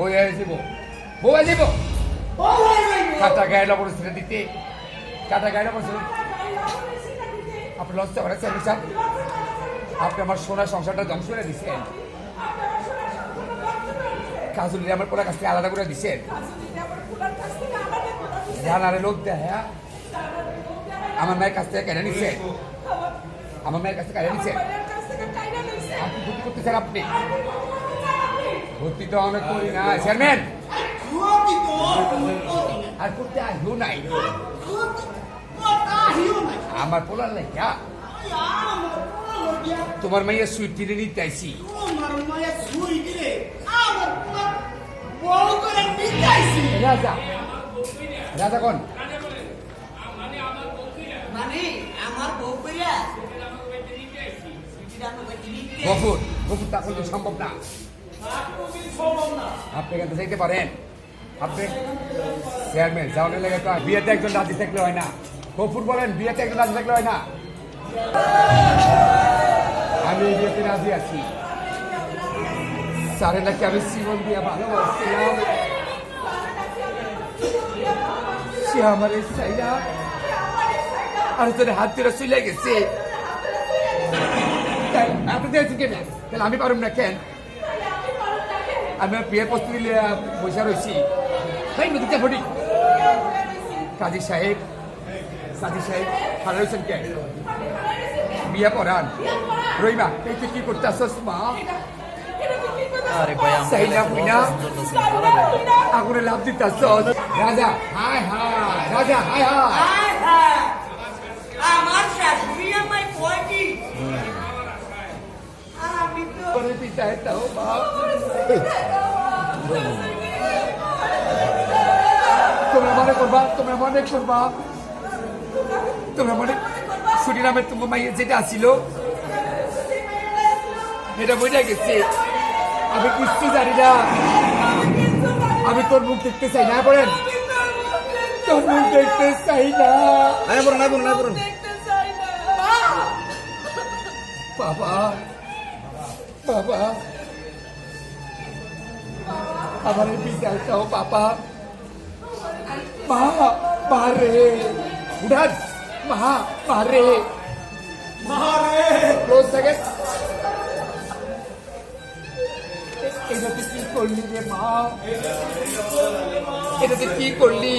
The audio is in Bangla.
বই যাব বই যাব কাটা গায়ে পরিস্থিতি দিতে কাটা গায়ে পরিস্থিতি আপনি লজ্জা করে স্যার? স্যার? আপনি আমার সোনার সংসারটা ধ্বংস করে দিচ্ছেন কাজুলি আমার পোলার কাছ থেকে আলাদা করে দিচ্ছেন জানারে লোক দেয় হ্যাঁ? আমার মায়ের কাছ থেকে কেটে নিচ্ছেন আমার মায়ের কাছ থেকে কেটে নিচ্ছেন আপনি ভর্তি করতেছেন আপনি। ভর্তি তো অনেক করি না চেয়ারম্যান আর করতে আসবেও নাই আমার পোলার লাইয়া তোমার মাইয়া সুইট কিনে নিতে আইসি রাজা রাজা কোন মানে আমার বউ কইরা গফুর গফুর তা করতে সম্ভব না আপনি এখান থেকে পারেন। আপনি চেয়ারম্যান যাওয়ার লেগে তো বিয়েতে একজন রাজি থাকলে হয় না। গফুর বলেন, বিয়েতে একজন রাজি থাকলে হয় না। আমি বিয়েতে রাজি আছি। স্যারে নাকি আমি জীবন দিয়ে ভালোবাসছিলাম। সে আমার চাইনা। আর তোর হাত ধরে চলে গেছে। আপনি তাহলে আমি পারুম না কেন? আমি বিয়ের প্রস্তুতি বসে রয়েছি। তাই নদীতে ঘটি কাজী সাহেব কাজী সাহেব ভালো রয়েছেন কেন বিয়ে পড়ান রইমা এই তুই কি করতে আসছ মা? ভাই ভাই আগুনে লাভ দিতে আসছ। রাজা হায় হায় রাজা হায় হায় হায় হায় আমার শাশুড়ি আমায় কয় আমি তো পিতা এটাও বাপ তোমরা মনে করবা তোমরা মনে করবা তোমরা মনে ছুটি নামে তোমার মাইয়ের যেটা আসিল এটা বোঝা গেছে। আমি কিচ্ছু জানি না। আমি তোর মুখ দেখতে চাই না বলেন। তোর মুখ দেখতে চাই না। বলুন নাই বলুন নাই বলুন। বাবা বাবা। আমার এই বিদ্যালটাও বাবা মা মা রে উঠান মা মা রে ক্লোজ সেকেন্ড এটা তুই কি করলি রে মা এটা তুই কি করলি